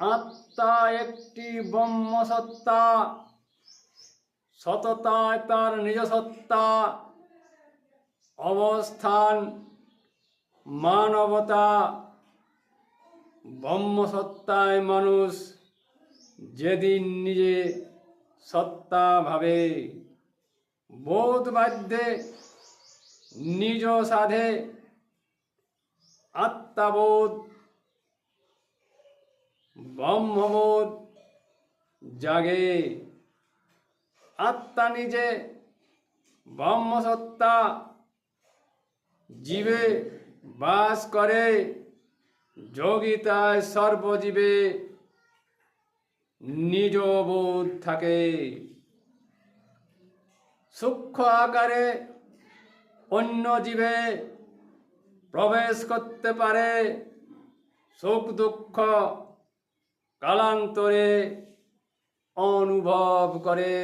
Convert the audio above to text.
আত্মা একটি ব্রহ্মসত্তা। সততায় তার নিজসত্তা অবস্থান মানবতা। ব্রহ্মসত্তায় মানুষ যেদিন নিজে সত্তা ভাবে। বোধ বাধ্যে, নিজ সাধে আত্মাবোধ ব্রহ্মবোধ জাগে। আত্মা নিজে ব্রহ্মসত্তা জীবে বাস করে, যোগিতায় সর্বজীবে নিজ বোধ থাকে। সূক্ষ্ম আকারে অন্য জীবে প্রবেশ করতে পারে, সুখ দুঃখ কালান্তরে অনুভব করে।